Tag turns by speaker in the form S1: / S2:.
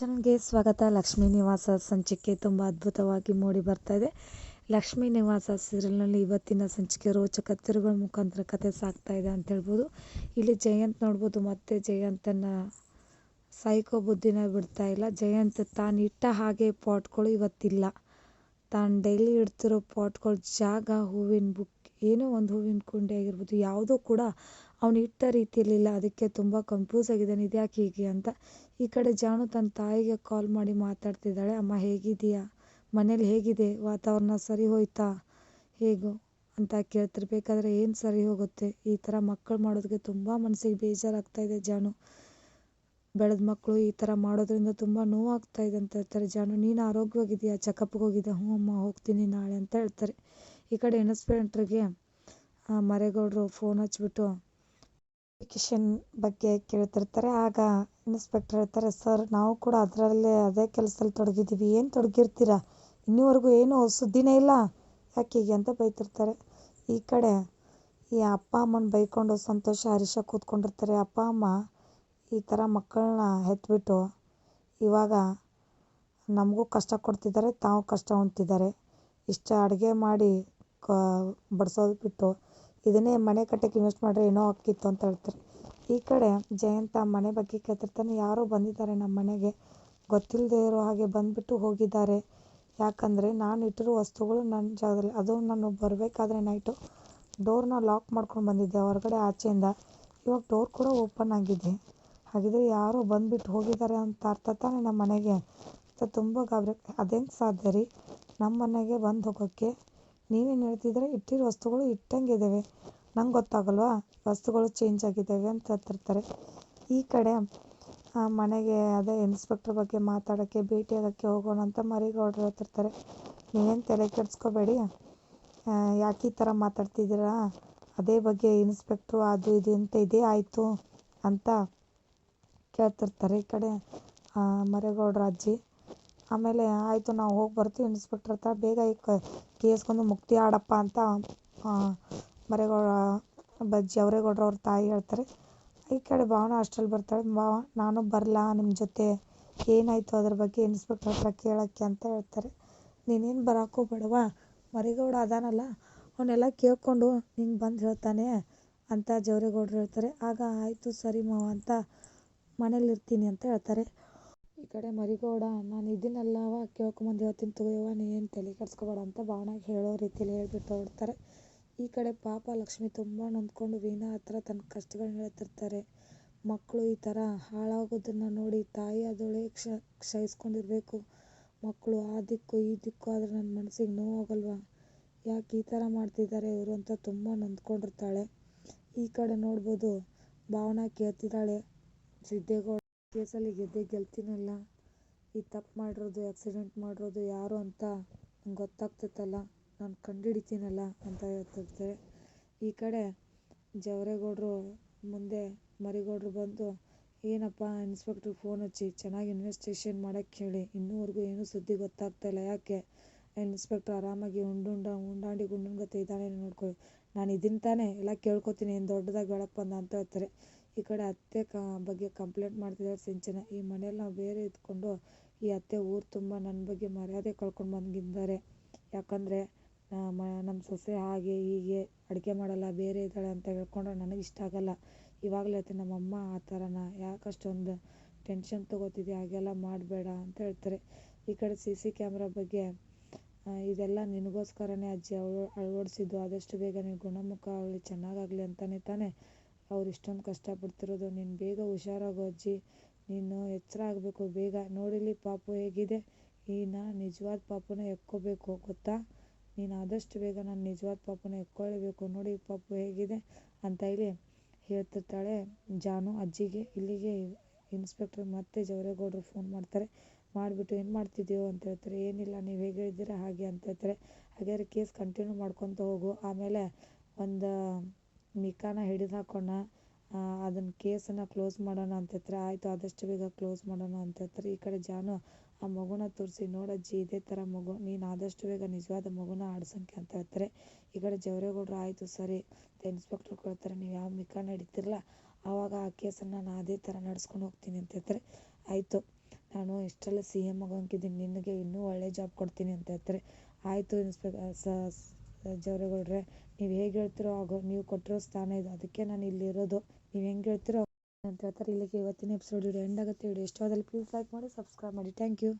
S1: ಚಾನಲ್ಗೆ ಸ್ವಾಗತ. ಲಕ್ಷ್ಮೀ ನಿವಾಸ ಸಂಚಿಕೆ ತುಂಬ ಅದ್ಭುತವಾಗಿ ಮೂಡಿ ಬರ್ತಾ ಇದೆ. ಲಕ್ಷ್ಮೀ ನಿವಾಸ ಸೀರಿಯಲ್ನಲ್ಲಿ ಇವತ್ತಿನ ಸಂಚಿಕೆ ರೋಚಕ ತಿರುಗಳ ಮುಖಾಂತರ ಕತೆ ಸಾಗ್ತಾ ಇದೆ ಅಂತ ಹೇಳ್ಬೋದು. ಇಲ್ಲಿ ಜಯಂತ್ ನೋಡ್ಬೋದು, ಮತ್ತೆ ಜಯಂತನ ಸೈಕೋ ಬುದ್ಧಿನ ಬಿಡ್ತಾ ಇಲ್ಲ. ಜಯಂತ್ ತಾನು ಇಟ್ಟ ಹಾಗೆ ಪಾಟ್ಗಳು ಇವತ್ತಿಲ್ಲ. ತಾನು ಡೈಲಿ ಇಡ್ತಿರೋ ಪಾಟ್ಗಳು ಜಾಗ, ಹೂವಿನ ಬುಕ್, ಏನೋ ಒಂದು ಹೂವಿನ ಕುಂಡಿ ಆಗಿರ್ಬೋದು, ಯಾವುದೂ ಕೂಡ ಅವನು ಇಟ್ಟ ರೀತಿಯಲ್ಲಿಲ್ಲ. ಅದಕ್ಕೆ ತುಂಬ ಕನ್ಫ್ಯೂಸ್ ಆಗಿದ್ದಾನೆ ಇದ್ಯಾಕೆ ಹೀಗೆ ಅಂತ. ಈ ಕಡೆ ಜಾನು ತನ್ನ ತಾಯಿಗೆ ಕಾಲ್ ಮಾಡಿ ಮಾತಾಡ್ತಿದ್ದಾಳೆ. ಅಮ್ಮ ಹೇಗಿದೆಯಾ ಮನೇಲಿ ಹೇಗಿದೆ? ವಾತಾವರಣ ಸರಿ ಹೋಯ್ತಾ? ಹೇಗೋ? ಅಂತ ಕೇಳ್ತಿರ್ಬೇಕಾದ್ರೆ ಏನು ಸರಿ ಹೋಗುತ್ತೆ? ಈ ಥರ ಮಕ್ಕಳು ಮಾಡೋದಕ್ಕೆ ತುಂಬ ಮನಸ್ಸಿಗೆ ಬೇಜಾರಾಗ್ತಾ ಇದೆ ಜಾನು. ಬೆಳೆದ ಮಕ್ಕಳು ಈ ಥರ ಮಾಡೋದ್ರಿಂದ ತುಂಬ ನೋವಾಗ್ತಾ ಇದೆ ಅಂತ ಹೇಳ್ತಾರೆ ಜಾನು. ನೀನು ಆರೋಗ್ಯವಾಗಿದೆಯಾ ಚೆಕಪ್ಗೆ ಹೋಗಿದ್ದೆ ಹ್ಞೂ ಅಮ್ಮ, ಹೋಗ್ತೀನಿ ನಾಳೆ ಅಂತ ಹೇಳ್ತಾರೆ. ಈ ಕಡೆ ಇನ್ಸ್ಪೆಕ್ಟ್ರಿಗೆ ಮರೇಗೌಡರು ಫೋನ್ ಹಚ್ಬಿಟ್ಟು ಕಿಶನ್ ಬಗ್ಗೆ ಕೇಳ್ತಿರ್ತಾರೆ. ಆಗ ಇನ್ಸ್ಪೆಕ್ಟರ್ ಹೇಳ್ತಾರೆ ಸರ್ ನಾವು ಕೂಡ ಅದರಲ್ಲೇ ಅದೇ ಕೆಲಸದಲ್ಲಿ ತೊಡಗಿದ್ದೀವಿ. ಏನು ತೊಡಗಿರ್ತೀರಾ? ಇನ್ನೂವರೆಗೂ ಏನು ಸುದ್ದಿನೇ ಇಲ್ಲ. ಯಾಕೆ ಹೀಗೆ ಅಂತ ಬೈತಿರ್ತಾರೆ. ಈ ಕಡೆ ಈ ಅಪ್ಪ ಅಮ್ಮನ ಬೈಕೊಂಡು ಸಂತೋಷ ಹರೀಶ ಕೂತ್ಕೊಂಡಿರ್ತಾರೆ. ಅಪ್ಪ ಅಮ್ಮ ಈ ಥರ ಮಕ್ಕಳನ್ನ ಹೆತ್ಬಿಟ್ಟು ಇವಾಗ ನಮಗೂ ಕಷ್ಟ ಕೊಡ್ತಿದ್ದಾರೆ. ತಾವು ಕಷ್ಟ ಹೊಂತಿದ್ದಾರೆ ಇಷ್ಟು ಅಡುಗೆ ಮಾಡಿ ಕ, ಬಡಿಸೋದು ಬಿಟ್ಟು ಇದನ್ನೇ ಮನೆ ಕಟ್ಟಕ್ಕೆ ಇನ್ವೆಸ್ಟ್ ಮಾಡಿದ್ರೆ ಏನೋ ಆಗ್ತಿತ್ತು ಅಂತ ಹೇಳ್ತಾರೆ. ಈ ಕಡೆ ಜಯಂತ ಮನೆ ಬಗ್ಗೆ ಕೇಳ್ತಿರ್ತಾನೆ, ಯಾರೋ ಬಂದಿದ್ದಾರೆ ನಮ್ಮ ಮನೆಗೆ. ಗೊತ್ತಿಲ್ಲದೆ ಇರೋ ಹಾಗೆ ಬಂದುಬಿಟ್ಟು ಹೋಗಿದ್ದಾರೆ. ಯಾಕಂದರೆ ನಾನು ಇಟ್ಟಿರೋ ವಸ್ತುಗಳು ನನ್ನ ಜಾಗದಲ್ಲಿ, ಅದು ನಾನು ಬರಬೇಕಾದ್ರೆ ನೈಟು ಡೋರ್ನ ಲಾಕ್ ಮಾಡ್ಕೊಂಡು ಬಂದಿದ್ದೆ ಹೊರಗಡೆ ಆಚೆಯಿಂದ. ಇವಾಗ ಡೋರ್ ಕೂಡ ಓಪನ್ ಆಗಿದೆ. ಹಾಗಿದ್ರೆ ಯಾರೋ ಬಂದುಬಿಟ್ಟು ಹೋಗಿದ್ದಾರೆ ಅಂತ ಅರ್ಥ ತಾನೇ ನಮ್ಮ ಮನೆಗೆ? ಅಂತ ತುಂಬ ಗಾಬರಿ ಅದೇನು ಸಾಧ್ಯ ರೀ? ನಮ್ಮ ಮನೆಗೆ ಬಂದು ಹೋಗೋಕ್ಕೆ? ನೀವೇನು ಹೇಳ್ತಿದ್ರೆ ಇಟ್ಟಿರೋ ವಸ್ತುಗಳು ಇಟ್ಟಂಗೆ ಇದ್ದಾವೆ ನಂಗೆ ಗೊತ್ತಾಗಲ್ವಾ? ವಸ್ತುಗಳು ಚೇಂಜ್ ಆಗಿದ್ದಾವೆ ಅಂತ ಹೇಳ್ತಿರ್ತಾರೆ ಈ ಕಡೆ ಮನೆಗೆ ಅದೇ ಇನ್ಸ್ಪೆಕ್ಟ್ರ್ ಬಗ್ಗೆ ಮಾತಾಡೋಕ್ಕೆ, ಭೇಟಿ ಆಗೋಕ್ಕೆ ಹೋಗೋಣ ಅಂತ ಮರಿಗೌಡರು ಹೇಳ್ತಿರ್ತಾರೆ ನೀವೇನು ತಲೆ ಕೆಡಿಸ್ಕೋಬೇಡಿ. ಯಾಕೆ ಈ ಥರ ಮಾತಾಡ್ತಿದ್ದೀರಾ? ಅದೇ ಬಗ್ಗೆ ಇನ್ಸ್ಪೆಕ್ಟ್ರು ಅದು ಇದು ಅಂತ ಇದೇ ಆಯಿತು ಅಂತ ಕೇಳ್ತಿರ್ತಾರೆ ಈ ಕಡೆ ಮರೇಗೌಡ್ರ ಅಜ್ಜಿ. ಆಮೇಲೆ ಆಯಿತು, ನಾವು ಹೋಗಿ ಬರ್ತೀವಿ ಇನ್ಸ್ಪೆಕ್ಟ್ರ್ ಹತ್ರ. ಬೇಗ ಈ ಕೇಸ್ಗೊಂದು ಮುಕ್ತಿ ಆಡಪ್ಪ ಅಂತ ಮರೆಗೌಡ, ಬಜ್ಜಿ ಅವರೇಗೌಡ್ರು ಅವ್ರ ತಾಯಿ ಹೇಳ್ತಾರೆ. ಈ ಕಡೆ ಭಾವನ ಅಷ್ಟರಲ್ಲಿ ಬರ್ತಾಳೆ. ಭಾವ ನಾನು ಬರಲಾ ನಿಮ್ಮ ಜೊತೆ. ಏನಾಯಿತು ಅದ್ರ ಬಗ್ಗೆ ಇನ್ಸ್ಪೆಕ್ಟ್ರ್ ಹತ್ರ ಕೇಳೋಕ್ಕೆ ಅಂತ ಹೇಳ್ತಾರೆ. ನೀನೇನು ಬರೋಕ್ಕೂ ಬೇಡವಾ ಮರಿಗೌಡ ಅದಾನಲ್ಲ ಅವನ್ನೆಲ್ಲ ಕೇಳಿಕೊಂಡು ನಿಂಗೆ ಬಂದು ಹೇಳ್ತಾನೆ ಅಂತ ಜವರೇಗೌಡರು ಹೇಳ್ತಾರೆ. ಆಗ ಆಯಿತು ಸರಿ ಮಾವ ಅಂತ ಮನೇಲಿರ್ತೀನಿ ಅಂತ ಹೇಳ್ತಾರೆ. ಈ ಕಡೆ ಮರಿಗೌಡ ನಾನು ಇದನ್ನಲ್ಲವ ಕೇಳ್ಕೊಂಬಂದು ಹೇಳ್ತೀನಿ ತಗೋಯವ್ವ ನೀನು ತಲೆ ಕೆಡಿಸ್ಕೋಬೇಡ ಅಂತ ಬಾಣ ಹೇಳೋ ರೀತಿಯಲ್ಲಿ ಹೇಳ್ಬಿಟ್ಟು ಹೊರಡ್ತಾರೆ. ಈ ಕಡೆ ಪಾಪ ಲಕ್ಷ್ಮಿ ತುಂಬ ನೊಂದ್ಕೊಂಡು ವೀಣಾ ಹತ್ರ ತನ್ನ ಕಷ್ಟಗಳನ್ನ ಹೇಳ್ತಿರ್ತಾರೆ. ಮಕ್ಕಳು ಈ ಥರ ಹಾಳಾಗೋದನ್ನು ನೋಡಿ ತಾಯಿ ಅದೊಳೆ ಕ್ಷ, ಕ್ಷಯಿಸ್ಕೊಂಡಿರಬೇಕು. ಮಕ್ಕಳು ಆ ದಿಕ್ಕು ಈ ದಿಕ್ಕು ಆದರೆ ನನ್ನ ಮನಸ್ಸಿಗೆ ನೋವಾಗಲ್ವಾ? ಯಾಕೆ ಈ ಥರ ಮಾಡ್ತಿದ್ದಾರೆ ಇವರು ಅಂತ ತುಂಬ ನೊಂದ್ಕೊಂಡಿರ್ತಾಳೆ. ಈ ಕಡೆ ನೋಡ್ಬೋದು ಭಾವನಾ ಕೇಳ್ತಿದ್ದಾಳೆ, ಸಿದ್ದೇಗೌಡ ಕೇಸಲ್ಲಿ ಗೆದ್ದೆ ಗೆಲ್ತೀನಲ್ಲ? ಈ ತಪ್ಪು ಮಾಡಿರೋದು ಆ್ಯಕ್ಸಿಡೆಂಟ್ ಮಾಡಿರೋದು ಯಾರು ಅಂತ ನಂಗೆ ಗೊತ್ತಾಗ್ತೈತಲ್ಲ ನಾನು ಕಂಡುಹಿಡಿತೀನಲ್ಲ ಅಂತ ಹೇಳ್ತಿರ್ತಾರೆ ಈ ಕಡೆ ಜವರೇಗೌಡರು ಮುಂದೆ ಮರಿಗೌಡರು ಬಂದು, ಏನಪ್ಪ ಇನ್ಸ್ಪೆಕ್ಟ್ರಿಗೆ ಫೋನ್ ಹಚ್ಚಿ ಚೆನ್ನಾಗಿ ಇನ್ವೆಸ್ಟಿಗೇಷನ್ ಮಾಡೋಕ್ಕೆ ಹೇಳಿ. ಇನ್ನೂವರೆಗೂ ಏನೂ ಸುದ್ದಿ ಗೊತ್ತಾಗ್ತಾಯಿಲ್ಲ ಯಾಕೆ? ಇನ್ಸ್ಪೆಕ್ಟ್ರ್ ಆರಾಮಾಗಿ ಉಂಡುಂಡ, ಉಂಡಾಂಡಿ ಗುಂಡುಂಗತ್ತೆ ಇದ್ದಾನೆ ನೋಡ್ಕೊಳ್ಳಿ ನಾನು ಇದನ್ನು ತಾನೇ. ಎಲ್ಲ ಕೇಳ್ಕೊತೀನಿ. ಏನು ದೊಡ್ಡದಾಗಿ ಹೇಳಕ್ಕೆ ಬಂದ ಅಂತ ಹೇಳ್ತಾರೆ. ಈ ಕಡೆ ಅತ್ತೆ ಕ, ಬಗ್ಗೆ ಕಂಪ್ಲೇಂಟ್ ಮಾಡ್ತಿದ್ದಾರೆ ಸಿಂಚನ. ಈ ಮನೇಲಿ ನಾವು ಬೇರೆ ಇದ್ಕೊಂಡು ಈ ಅತ್ತೆ ಊರು ತುಂಬ ನನ್ನ ಬಗ್ಗೆ ಮರ್ಯಾದೆ ಕಳ್ಕೊಂಡು ಬಂದಿದ್ದಾರೆ. ಯಾಕಂದರೆ ನಮ್ಮ ಸೊಸೆ ಹಾಗೆ ಹೀಗೆ ಅಡುಗೆ ಮಾಡಲ್ಲ, ಬೇರೆ ಇದ್ದಾಳೆ ಅಂತ ಹೇಳ್ಕೊಂಡ್ರೆ ನನಗೆ ಇಷ್ಟ ಆಗಲ್ಲ. ಇವಾಗಲೇ ಹೇಳ್ತೀನಿ ನಮ್ಮಮ್ಮ ಆ ಥರನ ಯಾಕೆ ಅಷ್ಟೊಂದು ಟೆನ್ಷನ್ ತೊಗೋತಿದ್ದೆ ಹಾಗೆಲ್ಲ ಮಾಡಬೇಡ ಅಂತ ಹೇಳ್ತಾರೆ. ಈ ಕಡೆ ಸಿ ಸಿ ಕ್ಯಾಮ್ರಾ ಬಗ್ಗೆ ಇದೆಲ್ಲ ನಿನಗೋಸ್ಕರನೇ ಅಜ್ಜಿ ಅಳವ ಅಳವಡಿಸಿದ್ದು. ಆದಷ್ಟು ಬೇಗ ನೀನು ಗುಣಮುಖ ಆಗಲಿ ಚೆನ್ನಾಗಾಗಲಿ ಅಂತಲೇ ತಾನೇ. ಅವ್ರು ಇಷ್ಟೊಂದು ಕಷ್ಟಪಡ್ತಿರೋದು, ನೀನು ಬೇಗ ಹುಷಾರಾಗು ಅಜ್ಜಿ. ನೀನು ಎಚ್ಚರ ಆಗಬೇಕು ಬೇಗ. ನೋಡಿಲಿ ಪಾಪು ಹೇಗಿದೆ? ಈನ ನಿಜವಾದ ಪಾಪುನ ಎಕ್ಕೋಬೇಕು ಗೊತ್ತಾ? ನೀನು ಆದಷ್ಟು ಬೇಗ ನಾನು ನಿಜವಾದ ಪಾಪುನ ಎಕ್ಕೊಳ್ಳೇಬೇಕು ನೋಡಿ ಪಾಪು ಹೇಗಿದೆ ಅಂತ ಹೇಳಿ ಹೇಳ್ತಿರ್ತಾಳೆ ಜಾನು ಅಜ್ಜಿಗೆ. ಇಲ್ಲಿಗೆ ಇನ್ಸ್ಪೆಕ್ಟ್ರ್ ಮತ್ತೆ ಜವರೇಗೌಡರು ಫೋನ್ ಮಾಡ್ತಾರೆ. ಮಾಡಿಬಿಟ್ಟು ಏನು ಮಾಡ್ತಿದ್ದೀಯೋ ಅಂತ ಹೇಳ್ತಾರೆ. ಏನಿಲ್ಲ, ನೀವು ಹೇಗೆ ಹೇಳಿದ್ದೀರಾ ಹಾಗೆ ಅಂತ ಹೇಳ್ತಾರೆ. ಹಾಗಾದ್ರೆ ಕೇಸ್ ಕಂಟಿನ್ಯೂ ಮಾಡ್ಕೊತ ಹೋಗು. ಆಮೇಲೆ ಒಂದು ಮಿಕಾನ ಹಿಡಿದು ಹಾಕೋಣ. ಅದನ್ನು ಕೇಸನ್ನು ಕ್ಲೋಸ್ ಮಾಡೋಣ ಅಂತ ಹೇಳ್ತಾರೆ. ಆಯಿತು, ಆದಷ್ಟು ಬೇಗ ಕ್ಲೋಸ್ ಮಾಡೋಣ ಅಂತ ಹೇಳ್ತಾರೆ. ಈ ಕಡೆ ಜಾನು, ಆ ಮಗುನ ತೋರಿಸಿ ನೋಡಜ್ಜಿ ಇದೇ ಥರ ಮಗು, ನೀನು ಆದಷ್ಟು ಬೇಗ ನಿಜವಾದ ಮಗುನ ಆಡ್ಸೋಕ್ಕೆ ಅಂತ ಹೇಳ್ತಾರೆ. ಈ ಕಡೆ ಜವರೇಗೌಡರು, ಆಯಿತು, ಸರಿ. ಇನ್ಸ್ಪೆಕ್ಟ್ರ್ ಕೇಳ್ತಾರೆ, ನೀವು ಯಾವ ಮಿಕಾನ ಹಿಡಿತಿರಲ್ಲ ಆವಾಗ ಆ ಕೇಸನ್ನು ನಾನು ಅದೇ ಥರ ನಡ್ಸ್ಕೊಂಡು ಹೋಗ್ತೀನಿ ಅಂತ ಹೇಳ್ತಾರೆ. ಆಯಿತು, ನಾನು ಇಷ್ಟೆಲ್ಲ ಸಿ ಎಂ ಆಗೋಂಗಿದ್ದೀನಿ ನಿನಗೆ ಇನ್ನೂ ಒಳ್ಳೆ ಜಾಬ್ ಕೊಡ್ತೀನಿ ಅಂತ ಹೇಳ್ತಾರೆ. ಆಯಿತು ಇನ್ಸ್ಪೆಕ್ಟರ್ ಜವರೇಗೌಡ್ರೆ ನೀವು ಹೇಗೆ ಹೇಳ್ತೀರೋ ಆಗೋ ನೀವು ಕೊಟ್ಟಿರೋ ಸ್ಥಾನ ಇದು. ಅದಕ್ಕೆ ನಾನು ಇಲ್ಲಿರೋದು ನೀವು ಹೆಂಗೆ ಹೇಳ್ತೀರೋ ಅಂತ ಹೇಳ್ತಾರೆ. ಇಲ್ಲಿಗೆ ಇವತ್ತಿನ ಎಪಿಸೋಡ್ ವಿಡಿಯೋ ಎಂಡ್ ಆಗುತ್ತೆ. ವಿಡಿಯೋ ಇಷ್ಟವಾದಲ್ಲಿ ಪ್ಲೀಸ್ ಲೈಕ್ ಮಾಡಿ ಸಬ್ಸ್ಕ್ರೈಬ್ ಮಾಡಿ. Thank you